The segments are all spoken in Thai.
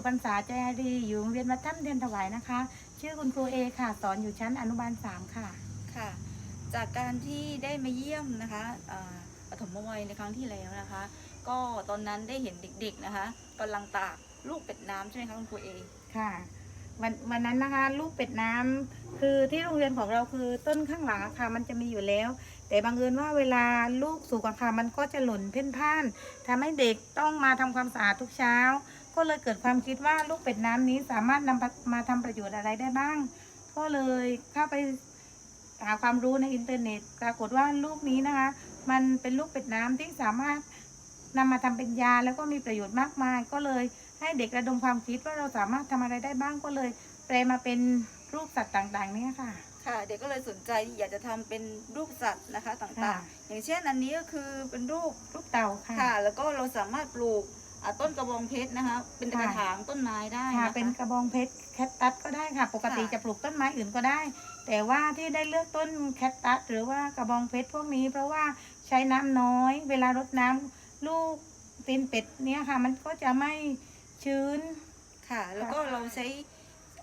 สุพรรษาใจดีอยู่โรงเรียนวัดถ้ำเทียนถวายนะคะ ชื่อคุณครูเอค่ะ สอนอยู่ชั้นอนุบาลสามค่ะ ค่ะ จากการที่ได้มาเยี่ยมนะคะอ่าปฐมวัยในครั้งที่แล้วนะคะ ก็ตอนนั้นได้เห็นเด็กๆนะคะกำลังตากลูกเป็ดน้ำใช่ไหมคะคุณครูเอค่ะวันวันนั้นนะคะลูกเป็ดน้ำคือที่โรงเรียนของเราคือต้นข้างหลังอะค่ะมันจะมีอยู่แล้ว แต่บังเอิญว่าเวลาลูกสุกอะค่ะมันก็จะหล่นเพ่นพ่านทำให้เด็กต้องมาทำความสะอาดทุกเช้า ก็เลยเกิดความคิดว่าลูกเป็ดน้ำนี้สามารถนำมาทำประโยชน์อะไรได้บ้าง ก็เลยเข้าไปหาความรู้ในอินเทอร์เน็ต ปรากฏว่าลูกนี้นะคะ มันเป็นลูกเป็ดน้ำที่สามารถนำมาทำเป็นยาแล้วก็มีประโยชน์มากมาย ก็เลยให้เด็กระดมความคิดว่าเราสามารถทำอะไรได้บ้างก็เลยแปลมาเป็นรูปสัตว์ต่างๆ เนี่ยค่ะค่ะเด็กก็เลยสนใจอยากจะทำเป็นรูปสัตว์นะคะต่าค่ะงๆ อย่างเช่นอันนี้ก็คือเป็นรูปรูปเต่าค่ะค่ะแล้วก็เราสามารถปลูกอ่า ต้นกระบองเพชรนะคะ เป็นกระค่ะถางต้นไม้ได้ค่ะนะคะ เป็นกระบองเพชรแคตตัสก็ได้ค่ะ ปกติค่ะ จะปลูกต้นไม้อื่นก็ได้ แต่ว่าที่ได้เลือกต้นแคตตัสหรือว่ากระบองเพชรพวกนี้ เพราะว่าใช้น้ำน้อย เวลารดน้ำลูกตีนเป็ดเนี่ยค่ะ มันก็จะไม่ชื้น ค่ะ แล้วก็ค่ะเราใช้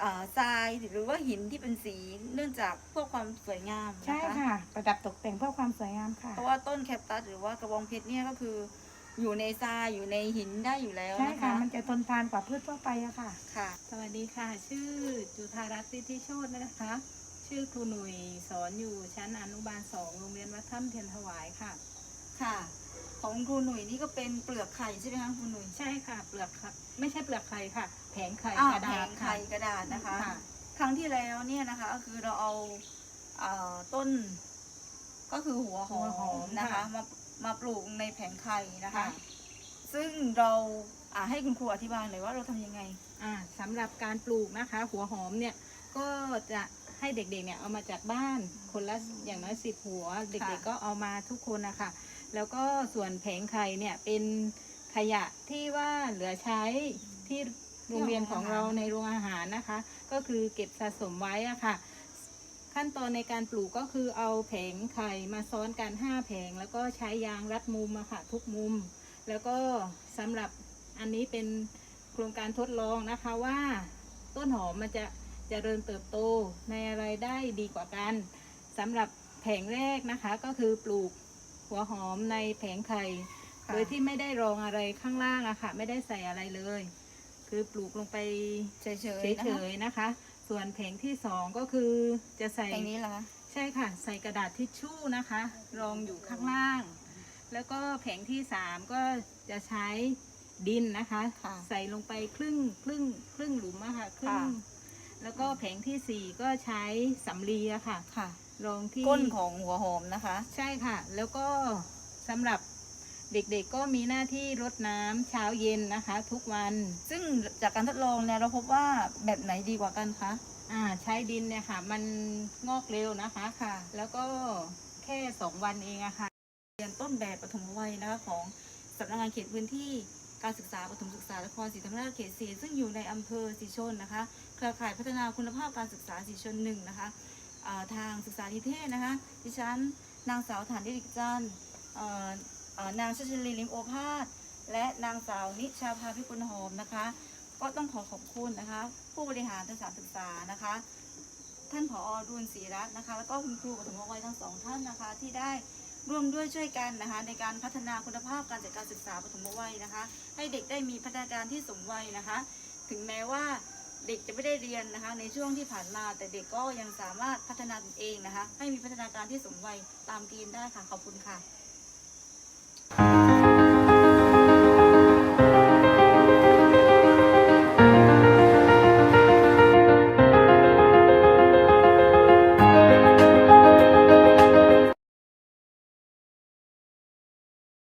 อ่าทรายหรือว่าหินที่เป็นสีเนื่องจากเพื่อความสวยงามใช่นะคะ ค่ะ ประดับตกแต่งเพื่อความสวยงามค่ะ เพราะว่าต้นแคปตัสหรือว่ากระบองเพชรเนี่ยก็คือ อยู่ในทรายอยู่ในหินได้อยู่แล้วใช่นะค่ะ คะมันจะทนทานกว่าพืชทั่วไปอะค่ะ ค่ะสวัสดีค่ะ ชื่อจุธารัตน์สิทธิโชตนะคะ ชื่อครูหนุ่ยสอนอยู่ชั้นอนุบาลสองโรงเรียนวัดถ้ำเทียนถวายค่ะ ค่ะ ของครูหนุ่ยนี่ก็เป็นเปลือกไข่ใช่ไหมคะครูหนุ่ยใช่ค่ะ เปลือกค่ะ ไม่ใช่เปลือกไข่ค่ะ แผงไข่อ้าวกระแผดาษงค่ะไข่กระดาษนะคะ ค่ะ ครั้งที่แล้วเนี่ยนะคะก็คือเราเอาเอ่อต้น ก็คือหัวหอหัวหอมมนะคะค่ะ มา มาปลูกในแผงไข่นะคะค่ะซึ่งเราอ่าให้คุณครูอธิบายหน่อยว่าเราทำยังไง อ่าสำหรับการปลูกนะคะ หัวหอมเนี่ยก็จะให้เด็กๆเนี่ยเอามาจากบ้านคนละอย่างน้อยสิบหัว เด็กค่ะๆก็เอามาทุกคนนะคะแล้วก็ส่วนแผงไข่เนี่ยเป็นขยะที่ว่าเหลือใช้ที่โรงเรียนของเราในโรงอาหารนะคะ ก็คือเก็บสะสมไว้อะค่ะ ขั้นตอนในการปลูกก็คือเอาแผงไข่มาซ้อนกันห้าแผง แล้วก็ใช้ยางรัดมุมอะค่ะทุกมุม แล้วก็สำหรับอันนี้เป็นโครงการทดลองนะคะว่าต้นหอมมันจะจะเจริญเติบโตในอะไรได้ดีกว่ากันสำหรับแผงแรกนะคะก็คือปลูกหัวหอมในแผงไข่ค่ะโดยที่ไม่ได้รองอะไรข้างล่างอะค่ะ ไม่ได้ใส่อะไรเลย คือปลูกลงไปเฉยๆเฉนะคะยๆนะคะ ส่วนแผงที่สองก็คือจะใส่แผงนี้เหรอคะใช่ค่ะ ใส่กระดาษทิชชู่นะคะ รองอยู่ข้างล่าง แล้วก็แผงที่สามก็จะใช้ดินนะคะ ค่ะ ใส่ลงไปครึ่งครึ่งครึ่งหลุมอะค่ะครึ่งค่ะ แล้วก็แผงที่สี่ก็ใช้สำลีอะค่ะ ค่ะ รองที่ ก้นของหัวหอมนะคะ ใช่ค่ะ แล้วก็สำหรับ เด็กๆก็มีหน้าที่รดน้ำเช้าเย็นนะคะ ทุกวัน ซึ่งจากการทดลองเนี่ยเราพบว่าแบบไหนดีกว่ากันคะอ่าใช้ดินเนี่ยค่ะ มันงอกเร็วนะคะค่ะ แล้วก็แค่สองวันเองอะค่ะเรียนต้นแบบปฐมวัยนะคะของสำนักงานเขตพื้นที่การศึกษาปฐมศึกษานครศรีธรรมราชเขตสีซึ่งอยู่ในอำเภอสีชนนะคะเครือข่ายพัฒนาคุณภาพการศึกษาสีชนหนึ่งนะคะอ่าทางศึกษานิเทศนะคะ ดิฉันนางสาวฐานดิริกจันทร์เอ่อเอ่อ นางชัชลีลิมโอภาส และนางสาวนิชาภาพิกุลหอมนะคะ ก็ต้องขอขอบคุณนะคะ ผู้บริหารสถานศึกษานะคะ ท่านผอรุนศรีรัตน์นะคะ แล้วก็คุณครูปฐมวัยทั้งสองท่านนะคะ ที่ได้ร่วมด้วยช่วยกันนะคะ ในการพัฒนาคุณภาพการจัดการศึกษาปฐมวัยนะคะ ให้เด็กได้มีพัฒนาการที่สมวัยนะคะ ถึงแม้ว่าเด็กจะไม่ได้เรียนนะคะ ในช่วงที่ผ่านมา แต่เด็กก็ยังสามารถพัฒนาตนเองนะคะ ให้มีพัฒนาการที่สมวัยตามเกณฑ์ได้ค่ะขอบคุณค่ะ